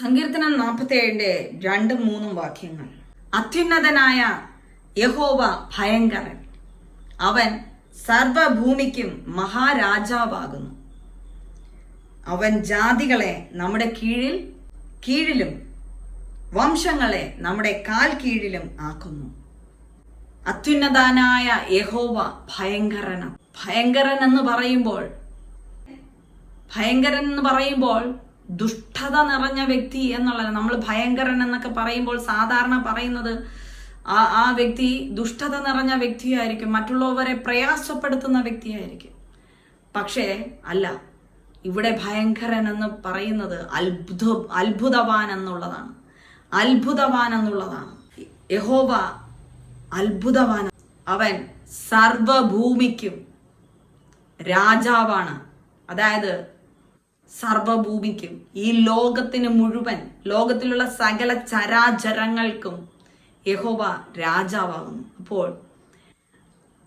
സങ്കീർത്തനം നാൽപ്പത്തി ഏഴിന്റെ രണ്ടും മൂന്നും വാക്യങ്ങൾ. അത്യുന്നതനായ യഹോവ ഭയങ്കരൻ. അവൻ സർവഭൂമിക്കും മഹാരാജാവാകുന്നു. അവൻ ജാതികളെ നമ്മുടെ കീഴിൽ കീഴിലും വംശങ്ങളെ നമ്മുടെ കാൽ കീഴിലും ആക്കുന്നു. അത്യുന്നതനായ യഹോവ ഭയങ്കരനം ഭയങ്കരൻ എന്ന് പറയുമ്പോൾ ഭയങ്കരൻ എന്ന് പറയുമ്പോൾ ദുഷ്ടത നിറഞ്ഞ വ്യക്തി എന്നുള്ളത് നമ്മൾ ഭയങ്കരൻ എന്നൊക്കെ പറയുമ്പോൾ സാധാരണ പറയുന്നത് ആ ആ വ്യക്തി ദുഷ്ടത നിറഞ്ഞ വ്യക്തിയായിരിക്കും. മറ്റുള്ളവരെ പ്രയാസപ്പെടുത്തുന്ന വ്യക്തിയായിരിക്കും. പക്ഷേ അല്ല. ഇവിടെ ഭയങ്കരൻ എന്ന് പറയുന്നത് അത്ഭുത അത്ഭുതവാൻ എന്നുള്ളതാണ്. അത്ഭുതവാൻ എന്നുള്ളതാണ്. യഹോവ അത്ഭുതവാൻ. അവൻ സർവഭൂമിക്കും രാജാവാണ്. അതായത് സർവഭൂമിക്കും ഈ ലോകത്തിന് മുഴുവൻ ലോകത്തിലുള്ള സകല ചരാചരങ്ങൾക്കും യഹോവ രാജാവാകുന്നു. അപ്പോൾ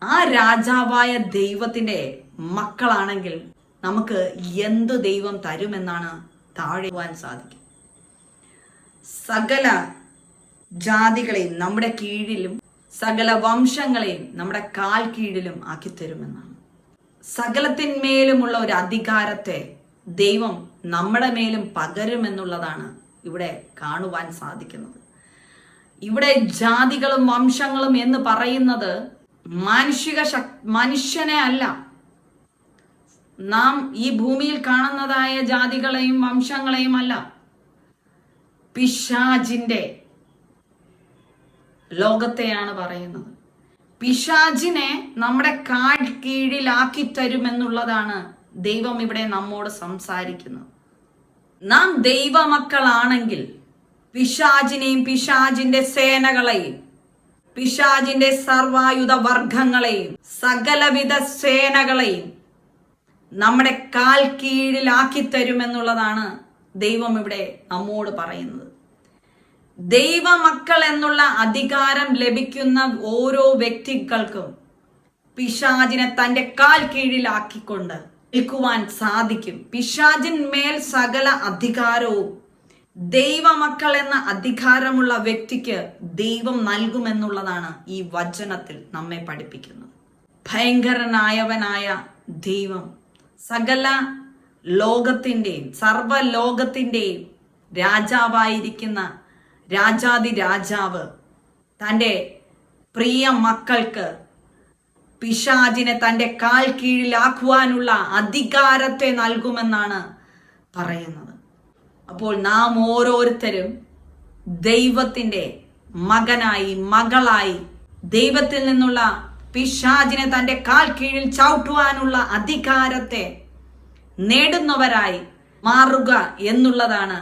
ആ രാജാവായ ദൈവത്തിന്റെ മക്കളാണെങ്കിൽ നമുക്ക് എന്ത് ദൈവം തരുമെന്നാണ് താഴെ പോകാൻ സാധിക്കും. സകല ജാതികളെയും നമ്മുടെ കീഴിലും സകല വംശങ്ങളെയും നമ്മുടെ കാൽ കീഴിലും ആക്കി തരുമെന്നാണ് സകലത്തിന്മേലുമുള്ള ഒരു അധികാരത്തെ ദൈവം നമ്മുടെ മേലും പകരുമെന്നുള്ളതാണ് ഇവിടെ കാണുവാൻ സാധിക്കുന്നത്. ഇവിടെ ജാതികളും വംശങ്ങളും എന്ന് പറയുന്നത് മാനുഷിക മനുഷ്യനെ അല്ല. നാം ഈ ഭൂമിയിൽ കാണുന്നതായ ജാതികളെയും വംശങ്ങളെയും അല്ല. പിശാജിന്റെ ലോകത്തെയാണ് പറയുന്നത്. പിശാജിനെ നമ്മുടെ കാൽ കീഴിലാക്കി തരുമെന്നുള്ളതാണ് ദൈവം ഇവിടെ നമ്മോട് സംസാരിക്കുന്നത് നാം ദൈവമക്കളാണെങ്കിൽ പിശാജിനെയും പിശാജിന്റെ സേനകളെയും പിശാജിന്റെ സർവായുധ വർഗങ്ങളെയും സകലവിധ സേനകളെയും നമ്മുടെ കാൽ കീഴിലാക്കി തരുമെന്നുള്ളതാണ് ദൈവം ഇവിടെ നമ്മോട് പറയുന്നത്. ദൈവമക്കൾ എന്നുള്ള അധികാരം ലഭിക്കുന്ന ഓരോ വ്യക്തികൾക്കും പിശാജിനെ തന്റെ കാൽ കീഴിലാക്കിക്കൊണ്ട് നിൽക്കുവാൻ സാധിക്കും. പിശാചിന്മേൽ സകല അധികാരവും. ദൈവമക്കൾ എന്ന അധികാരമുള്ള വ്യക്തിക്ക് ദൈവം നൽകുമെന്നുള്ളതാണ് ഈ വചനത്തിൽ നമ്മെ പഠിപ്പിക്കുന്നത്. ഭയങ്കരനായവനായ ദൈവം സകല ലോകത്തിന്റെയും സർവലോകത്തിന്റെയും രാജാവായിരിക്കുന്ന രാജാതി രാജാവ് തന്റെ പ്രിയ മക്കൾക്ക് പിശാചിനെ തന്റെ കാൽ കീഴിലാക്കുവാനുള്ള അധികാരത്തെ നൽകുമെന്നാണ് പറയുന്നത്. അപ്പോൾ നാം ഓരോരുത്തരും ദൈവത്തിന്റെ മകനായി മകളായി ദൈവത്തിൽ നിന്നുള്ള പിശാജിനെ തന്റെ കാൽ കീഴിൽ ചവിട്ടുവാനുള്ള അധികാരത്തെ നേടുന്നവരായി മാറുക എന്നുള്ളതാണ്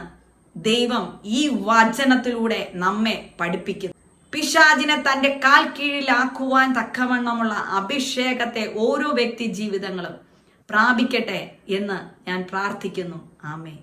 ദൈവം ഈ വചനത്തിലൂടെ നമ്മെ പഠിപ്പിക്കുന്നത്. പിശാചിനെ തന്റെ കാൽ കീഴിലാക്കുവാൻ തക്കവണ്ണമുള്ള അഭിഷേകത്തെ ഓരോ വ്യക്തി ജീവിതങ്ങളും പ്രാപിക്കട്ടെ എന്ന് ഞാൻ പ്രാർത്ഥിക്കുന്നു. ആമേ